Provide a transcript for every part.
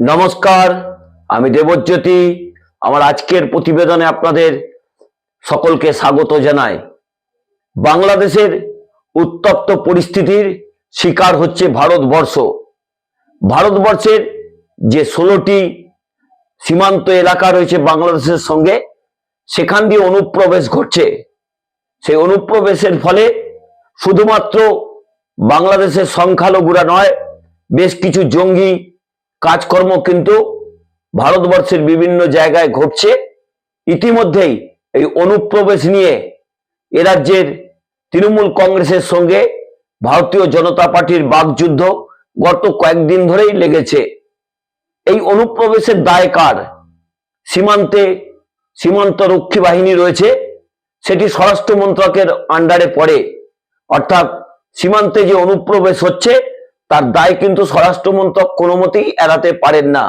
নমস্কার, আমি দেবজ্যোতি। আমার আজকের প্রতিবেদনে আপনাদের সকলকে স্বাগত জানাই। বাংলাদেশের উত্তপ্ত পরিস্থিতির শিকার হচ্ছে ভারতবর্ষ। ভারতবর্ষের যে ষোলোটি সীমান্ত এলাকা রয়েছে বাংলাদেশের সঙ্গে, সেখান দিয়ে অনুপ্রবেশ ঘটছে। সেই অনুপ্রবেশের ফলে শুধুমাত্র বাংলাদেশের সংখ্যালঘুরা নয়, বেশ কিছু জঙ্গি কাজকর্ম কিন্তু ভারতবর্ষের বিভিন্ন জায়গায় ঘটছে। ইতিমধ্যেই এই অনুপ্রবেশ নিয়ে এ রাজ্যের তৃণমূল কংগ্রেসের সঙ্গে ভারতীয় জনতা পার্টির বাকযুদ্ধ গত কয়েকদিন ধরেই লেগেছে। এই অনুপ্রবেশের দায় কার? সীমান্তে সীমান্ত রক্ষী বাহিনী রয়েছে, সেটি স্বরাষ্ট্র মন্ত্রকের আন্ডারে পড়ে। অর্থাৎ সীমান্তে যে অনুপ্রবেশ হচ্ছে তার দায় কিন্তু স্বরাষ্ট্র মন্ত্রক কোনো মতেই এড়াতে পারেন না।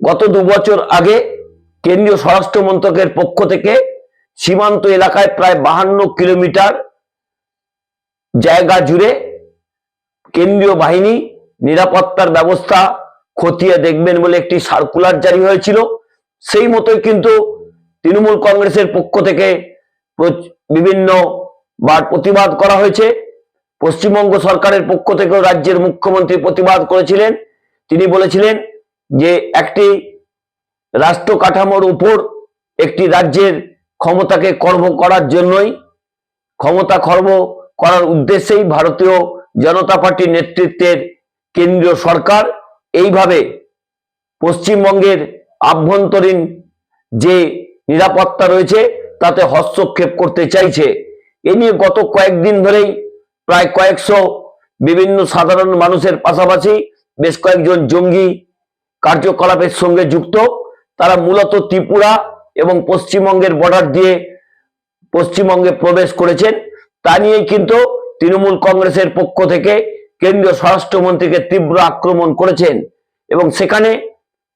গত দু বছর আগে কেন্দ্রীয় স্বরাষ্ট্র মন্ত্রকের পক্ষ থেকে সীমান্ত এলাকায় প্রায় বাহান্ন কিলোমিটার জায়গা জুড়ে কেন্দ্রীয় বাহিনী নিরাপত্তার ব্যবস্থা খতিয়ে দেখবেন বলে একটি সার্কুলার জারি হয়েছিল। সেই মতোই কিন্তু তৃণমূল কংগ্রেসের পক্ষ থেকে বিভিন্ন বার প্রতিবাদ করা হয়েছে। পশ্চিমবঙ্গ সরকারের পক্ষ থেকেও রাজ্যের মুখ্যমন্ত্রী প্রতিবাদ করেছিলেন। তিনি বলেছিলেন যে একটি রাষ্ট্র কাঠামোর উপর একটি রাজ্যের ক্ষমতাকে কর্ম করার জন্যই, ক্ষমতা খর্ব করার উদ্দেশ্যেই ভারতীয় জনতা পার্টির নেতৃত্বের কেন্দ্রীয় সরকার এইভাবে পশ্চিমবঙ্গের আভ্যন্তরীণ যে নিরাপত্তা রয়েছে, তাতে হস্তক্ষেপ করতে চাইছে। এ নিয়ে গত কয়েকদিন ধরেই প্রায় কয়েকশো বিভিন্ন সাধারণ মানুষের পাশাপাশি বেশ কয়েকজন জঙ্গি কার্যকলাপের সঙ্গে যুক্ত। তারা মূলত ত্রিপুরা এবং পশ্চিমবঙ্গের বর্ডার দিয়ে পশ্চিমবঙ্গে প্রবেশ করেছেন। তা নিয়েই কিন্তু তৃণমূল কংগ্রেসের পক্ষ থেকে কেন্দ্রীয় স্বরাষ্ট্রমন্ত্রীকে তীব্র আক্রমণ করেছেন এবং সেখানে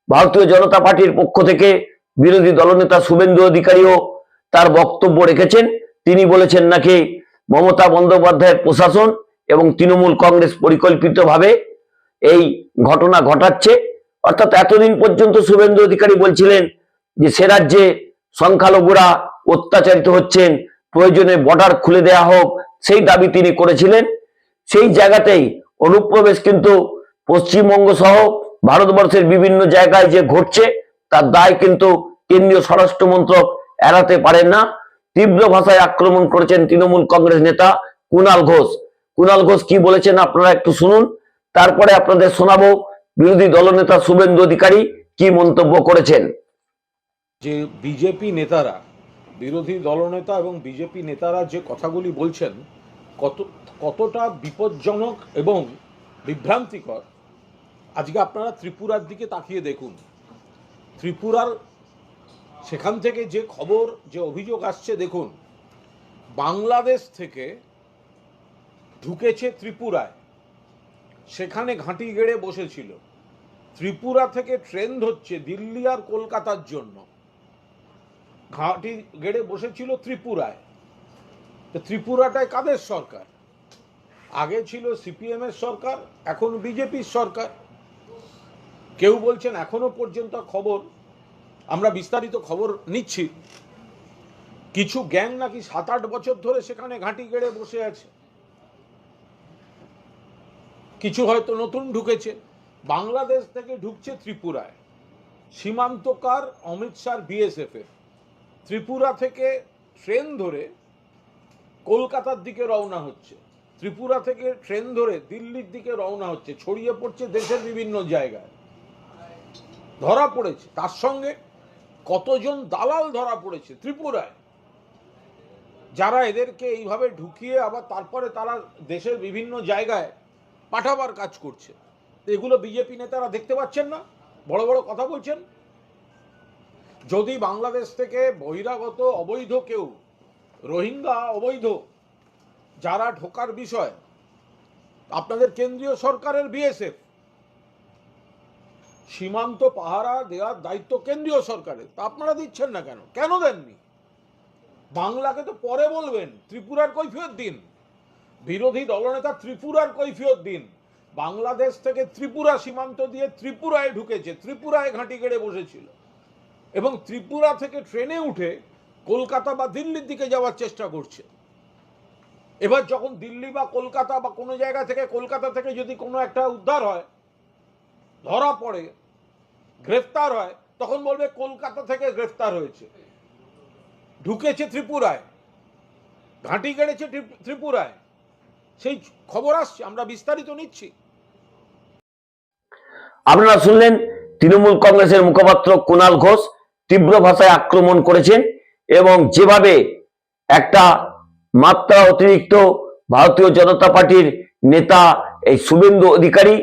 ভারতীয় জনতা পার্টির পক্ষ থেকে বিরোধী দলনেতা শুভেন্দু অধিকারীও তার বক্তব্য রেখেছেন। তিনি বলেছেন নাকি মমতা বন্দ্যোপাধ্যায়ের প্রশাসন এবং তৃণমূল কংগ্রেস পরিকল্পিতভাবে এই ঘটনা ঘটাচ্ছে। অর্থাৎ এতদিন পর্যন্ত শুভেন্দু অধিকারী বলছিলেন যে সে রাজ্যে সংখ্যালঘুরা অত্যাচারিত হচ্ছেন, প্রয়োজনে বর্ডার খুলে দেয়া হোক, সেই দাবি তিনি করেছিলেন। সেই জায়গাতেই অনুপ্রবেশ কিন্তু পশ্চিমবঙ্গ সহ ভারতবর্ষের বিভিন্ন জায়গায় যে ঘটছে, তার দায় কিন্তু কেন্দ্রীয় স্বরাষ্ট্র মন্ত্রক এড়াতে পারেন না। তীব্র ভাষায় আক্রমণ করেছেন তৃণমূল কংগ্রেস নেতা কুণাল ঘোষ। কুণাল ঘোষ কি বলেছেন আপনারা একটু শুনুন। তারপরে আপনাদের শোনাবো বিরোধী দলনেতা শুভেন্দু অধিকারী কি মন্তব্য করেছেন। যে বিজেপি নেতারা, বিরোধী দলনেতা এবং বিজেপি নেতারা যে কথাগুলি বলছেন, কত, কতটা বিপজ্জনক এবং বিভ্রান্তিকর, আজকে আপনারা ত্রিপুরার দিকে তাকিয়ে দেখুন। ত্রিপুরার সেখান থেকে যে খবর, যে অভিযোগ আসছে, দেখুন, বাংলাদেশ থেকে ঢুকেছে ত্রিপুরায়। সেখানে ঘাঁটি গেড়ে বসেছিল। ত্রিপুরা থেকে ট্রেন ধরছে দিল্লি আর কলকাতার জন্য। ঘাঁটি গেড়ে বসেছিল ত্রিপুরায়। তো ত্রিপুরাটায় কাদের সরকার? আগে ছিল সিপিএম এর সরকার, এখন বিজেপির সরকার। কেউ বলছেন এখনও পর্যন্ত খবর আমরা বিস্তারিত খবর নিচ্ছি। কিছু গ্যাং নাকি সাত আট বছর ধরে সেখানে ঘাঁটি গেড়ে বসে আছে। কিছু হয়তো নতুন ঢুকেছে। বাংলাদেশ থেকে ঢুকছে ত্রিপুরায়। সীমান্তকার অমিত শাহ বিএসএফ ত্রিপুরা থেকে ট্রেন ধরে কলকাতার দিকে রওনা হচ্ছে। ত্রিপুরা থেকে ট্রেন ধরে দিল্লির দিকে রওনা হচ্ছে। ছড়িয়ে পড়ছে দেশের বিভিন্ন জায়গায়। ধরা পড়েছে। তার সঙ্গে কতজন দালাল ধরা পড়েছে ত্রিপুরায়? যারা এদেরকে এইভাবে ঢুকিয়ে আবার তারপরে তারা দেশের বিভিন্ন জায়গায় পাঠাবার কাজ করছে। এগুলো বিজেপি নেতারা দেখতে পাচ্ছেন না? বড় বড় কথা বলছেন? যদি বাংলাদেশ থেকে বহিরাগত অবৈধ কেউ, রোহিঙ্গা অবৈধ, যারা ঢোকার বিষয়, আপনাদের কেন্দ্রীয় সরকারের বিএসএফ সীমান্ত পাহারা দেওয়ার দায়িত্ব কেন্দ্রীয় সরকারের। তা আপনারা দিচ্ছেন না কেন? কেন দেননি? বাংলাকে তো পরে বলবেন, ত্রিপুরার কৈফিয়ত দিন। বিরোধী দলনেতা ত্রিপুরার কৈফিয়ত দিন। বাংলাদেশ থেকে ত্রিপুরা সীমান্ত দিয়ে ত্রিপুরায় ঢুকেছে, ত্রিপুরায় ঘাঁটি গেড়ে বসেছিল। এবং ত্রিপুরা থেকে ট্রেনে উঠে কলকাতা বা দিল্লির দিকে যাওয়ার চেষ্টা করছে। এবার যখন দিল্লি বা কলকাতা বা কোনো জায়গা থেকে, কলকাতা থেকে যদি কোনো একটা উদ্ধার হয় ধরা পড়ে, গ্রেফতার হয়, তখন বলবে কলকাতা থেকে গ্রেফতার হয়েছে। ঢুকেছে ত্রিপুরায়, ঘাঁটি গেড়েছে ত্রিপুরায়। সেই খবর আসছে, আমরা বিস্তারিত নিচ্ছি। আপনারা শুনলেন, তৃণমূল কংগ্রেসের মুখপাত্র কুণাল ঘোষ তীব্র ভাষায় আক্রমণ করেছেন এবং যেভাবে একটা মাত্রা অতিরিক্ত ভারতীয় জনতা পার্টির নেতা, এই শুভেন্দু অধিকারী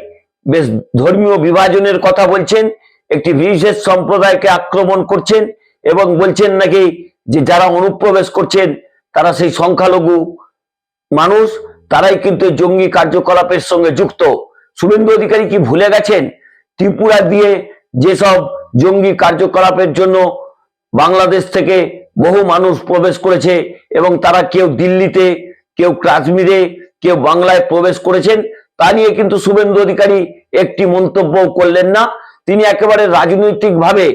বেশ ধর্মীয় বিভাজনের কথা বলছেন, একটি বিশেষ সম্প্রদায়কে আক্রমণ করছেন এবং বলছেন নাকি যে যারা অনুপ্রবেশ করছেন, তারা সেই সংখ্যালঘু মানুষ, তারাই কিন্তু জঙ্গি কার্যকলাপের সঙ্গে যুক্ত। শুভেন্দু অধিকারী কি ভুলে গেছেন? ত্রিপুরা দিয়ে যেসব জঙ্গি কার্যকলাপের জন্য বাংলাদেশ থেকে বহু মানুষ প্রবেশ করেছে এবং তারা কেউ দিল্লিতে, কেউ কাশ্মীরে, কেউ বাংলায় প্রবেশ করেছেন তা নিয়ে কিন্তু শুভেন্দু অধিকারী একটি মন্তব্য করলেন না। তিনি একেবারে রাজনৈতিকভাবে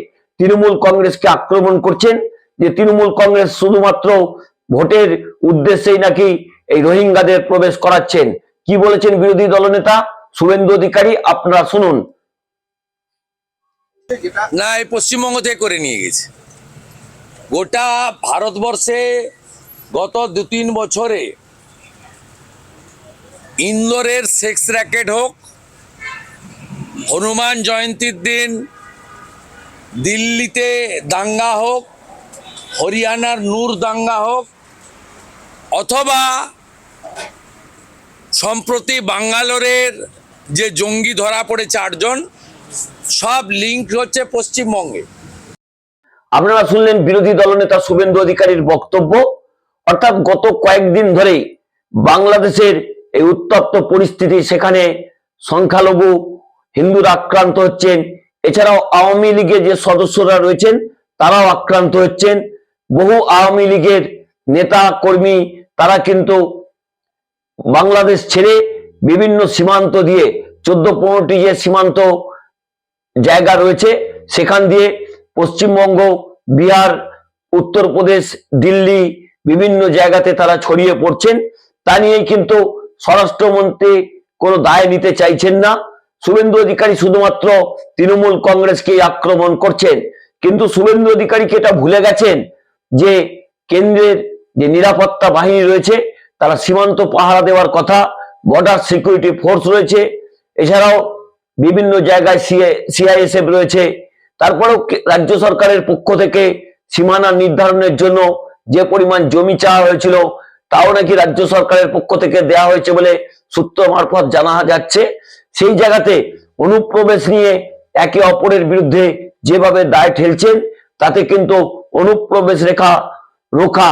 তৃণমূল কংগ্রেসকে আক্রমণ করছেন, যে তৃণমূল কংগ্রেস শুধুমাত্র ভোটের উদ্দেশ্যেই নাকি এই রোহিঙ্গাদের প্রবেশ করাচ্ছেন। কি বলেছেন বিরোধী দলনেতা শুভেন্দু অধিকারী? আপনারা শুনুন। না, এই পশ্চিমবঙ্গ থেকে করে নিয়ে গেছে। গোটা ভারতবর্ষে গত দু তিন বছরে ইন্দোরের সেক্স র্যাকেট হোক, হনুমান জয়ন্তীর দিন, দিল্লিতে দাঙ্গা হোক, হরিয়ানার নূর দাঙ্গা হোক, অথবা সম্প্রতি বাঙ্গালোরের যে জঙ্গি ধরা পড়ে চারজন সব লিঙ্ক হচ্ছে পশ্চিমবঙ্গে। আপনারা শুনলেন বিরোধী দলনেতা শুভেন্দু অধিকারীর বক্তব্য। অর্থাৎ গত কয়েকদিন ধরেই বাংলাদেশের এই উত্তপ্ত পরিস্থিতি সেখানে সংখ্যালঘু, হিন্দুরা আক্রান্ত হচ্ছেন। এছাড়াও আওয়ামী লীগের যে সদস্যরা রয়েছেন, তারাও আক্রান্ত হচ্ছেন। বহু আওয়ামী লীগের নেতা, কর্মী, তারা কিন্তু বাংলাদেশ ছেড়ে বিভিন্ন সীমান্ত দিয়ে চোদ্দ পনেরোটি যে সীমান্ত জায়গা রয়েছে, সেখান দিয়ে পশ্চিমবঙ্গ, বিহার, উত্তরপ্রদেশ, দিল্লি, বিভিন্ন জায়গাতে তারা ছড়িয়ে পড়ছেন। তা নিয়েই কিন্তু স্বরাষ্ট্রমন্ত্রী কোনো দায় নিতে চাইছেন না। শুভেন্দু অধিকারী শুধুমাত্র তৃণমূল কংগ্রেসকে আক্রমণ করছেন। কিন্তু শুভেন্দু অধিকারীকে এটা ভুলে গেছেন যে কেন্দ্রের যে নিরাপত্তা বাহিনী রয়েছে, তারা সীমান্ত পাহারা দেওয়ার কথা বর্ডার সিকিউরিটি ফোর্স রয়েছে, এছাড়াও বিভিন্ন জায়গায় সিআইএসএফ রয়েছে। তারপরেও রাজ্য সরকারের পক্ষ থেকে সীমানা নির্ধারণের জন্য যে পরিমাণ জমি চাওয়া হয়েছিল তাও নাকি রাজ্য সরকারের পক্ষ থেকে দেয়া হয়েছে বলে সূত্র মারফত জানা যাচ্ছে। সেই জায়গাতে অনুপ্রবেশ নিয়ে একে অপরের বিরুদ্ধে যেভাবে দায় ঠেলছেন, তাতে কিন্তু অনুপ্রবেশ রেখা রোখা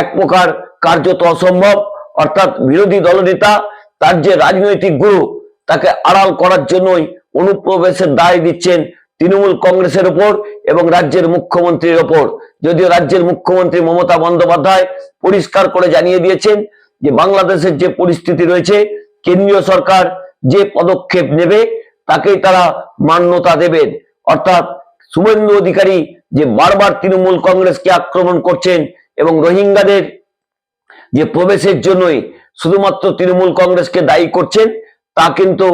এক প্রকার কার্যত অসম্ভব। অর্থাৎ বিরোধী দলনেতা, তার যে রাজনৈতিক গুরু, তাকে আড়াল করার জন্যই অনুপ্রবেশের দায় দিচ্ছেন তৃণমূল কংগ্রেসের ওপর এবং রাজ্যের মুখ্যমন্ত্রীর ওপর। যদিও রাজ্যের মুখ্যমন্ত্রী মমতা বন্দ্যোপাধ্যায় পরিষ্কার করে জানিয়ে দিয়েছেন যে বাংলাদেশের যে পরিস্থিতি রয়েছে, কেন্দ্রীয় সরকার যে পদক্ষেপ নেবে তাকেই তারা মান্যতা দেবেন। অর্থাৎ শুভেন্দু অধিকারী যে বারবার তৃণমূল কংগ্রেসকে আক্রমণ করছেন এবং রোহিঙ্গাদের যে প্রবেশের জন্যই শুধুমাত্র তৃণমূল কংগ্রেসকে দায়ী করছেন, তা কিন্তু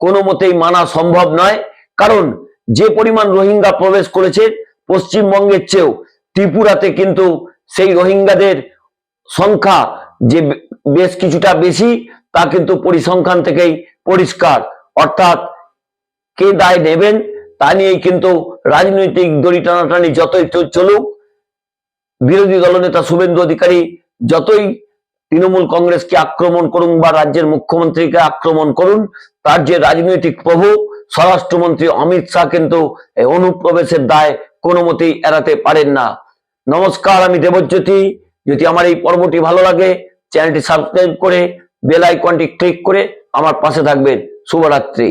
কোনো মতেই মানা সম্ভব নয়। কারণ যে পরিমাণ রোহিঙ্গা প্রবেশ করেছে পশ্চিমবঙ্গের চেয়েও, ত্রিপুরাতে কিন্তু সেই রোহিঙ্গাদের সংখ্যা যে বেশ কিছুটা বেশি, তা কিন্তু পরিসংখ্যান থেকেই পরিষ্কার। অর্থাৎ কে দায় নেবেন, তা নিয়েই কিন্তু রাজনৈতিক দড়ি টানাটানি যতই চলুক, বিরোধী দলনেতা শুভেন্দু অধিকারী যতই তৃণমূল কংগ্রেসকে আক্রমণ করুন বা রাজ্যের মুখ্যমন্ত্রীকে আক্রমণ করুন, তার যে রাজনৈতিক প্রভু স্বরাষ্ট্রমন্ত্রী অমিত শাহ কিন্তু অনুপ্রবেশের দায় কোনো মতেই এড়াতে পারেন না। নমস্কার, আমি দেবজ্যোতি। যদি আমার এই পর্বটি ভালো লাগে, চ্যানেলটি সাবস্ক্রাইব করে বেল আইকনটি ক্লিক করে আমার পাশে থাকবেন। শুভরাত্রি।